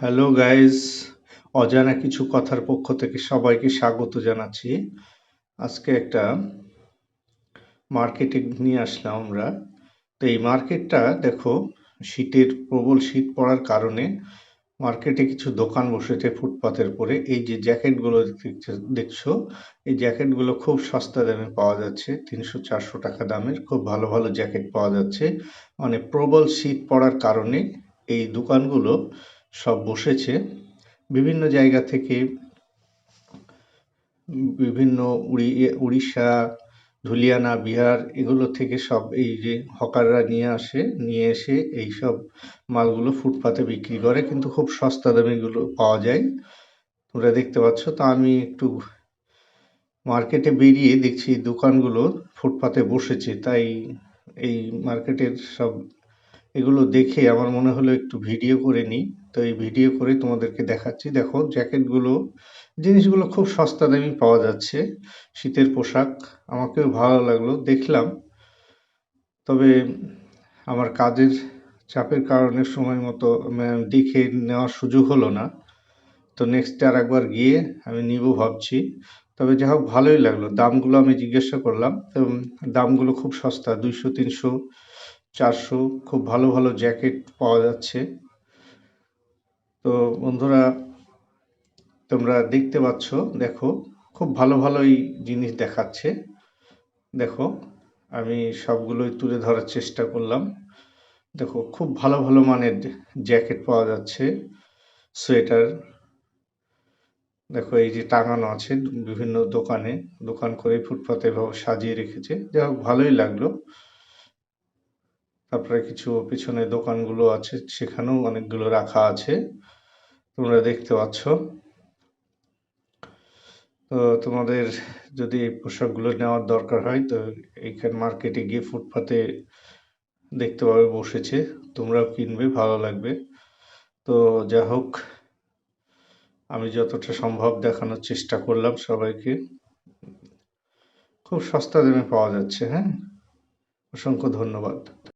Hello guys অজানা কিছু কথার পক্ষ থেকে সবাইকে স্বাগত জানাচ্ছি। আজকে একটা মার্কেটে নিয়ে আসলাম আমরা। তো এই মার্কেটটা দেখো, শীতের প্রবল শীত পড়ার কারণে মার্কেটে কিছু দোকান বসেছে ফুটপাতের উপরে। এই যে জ্যাকেটগুলো দেখছ- দেখছ, এই জ্যাকেটগুলো খুব সস্তা দামে পাওয়া যাচ্ছে। তিনশো চারশো টাকা দামের খুব ভালো ভালো জ্যাকেট পাওয়া যাচ্ছে। মানে প্রবল শীত পড়ার কারণে এই দোকানগুলো সব বসেছে। বিভিন্ন জায়গা থেকে বিভিন্ন উড়ি, উড়িষ্যা ধুলিয়ানা, বিহার, এগুলো থেকে সব এই যে হকাররা নিয়ে আসে, নিয়ে এসে এই সব মালগুলো ফুটপাতে বিক্রি করে। কিন্তু খুব সস্তা দামে এগুলো পাওয়া যায়। তোমরা দেখতে পাচ্ছ, তো আমি একটু মার্কেটে বেরিয়ে দেখছি দোকানগুলো ফুটপাতে বসেছে। তাই এই মার্কেটের সব এগুলো দেখে আমার মনে হলো একটু ভিডিও করে নিই। তো এই ভিডিও করে তোমাদেরকে দেখাচ্ছি। দেখো, জ্যাকেটগুলো জিনিসগুলো খুব সস্তা দামে পাওয়া যাচ্ছে। শীতের পোশাক, আমাকেও ভালো লাগল, দেখলাম। তবে আমার কাজের চাপের কারণে সময় মতো দেখে নেওয়ার সুযোগ হলো না। তো নেক্সট আর একবার গিয়ে আমি নিব ভাবছি। তবে যা হোক, ভালোই লাগল। দামগুলো আমি জিজ্ঞাসা করলাম তো দামগুলো খুব সস্তা, দুইশো, তিনশো, চারশো, খুব ভালো ভালো জ্যাকেট পাওয়া যাচ্ছে। তো বন্ধুরা তোমরা দেখতে পাচ্ছ, দেখো, খুব ভালো ভালোই জিনিস দেখাচ্ছে। দেখো, আমি সবগুলোই তুলে ধরার চেষ্টা করলাম। দেখো, খুব ভালো ভালো মানের জ্যাকেট পাওয়া যাচ্ছে, সোয়েটার। দেখো, এই যে টাঙানো আছে বিভিন্ন দোকানে, দোকান করে ফুটপাতে এভাবে সাজিয়ে রেখেছে। যাই হোক, ভালোই লাগল। তারপরে কিছু পিছনে দোকানগুলো আছে, সেখানেও অনেকগুলো রাখা আছে। তোমরা দেখতে পাচ্ছ। তো তোমাদের যদি এই পোশাকগুলো নেওয়ার দরকার হয়, তো এইখান মার্কেটে গিয়ে ফুটপাতে দেখতে পাবে বসেছে। তোমরাও কিনবে, ভালো লাগবে। তো যা হোক, আমি যতটা সম্ভব দেখানোর চেষ্টা করলাম সবাইকে। খুব সস্তা দামে পাওয়া যাচ্ছে হ্যাঁ? অসংখ্য ধন্যবাদ।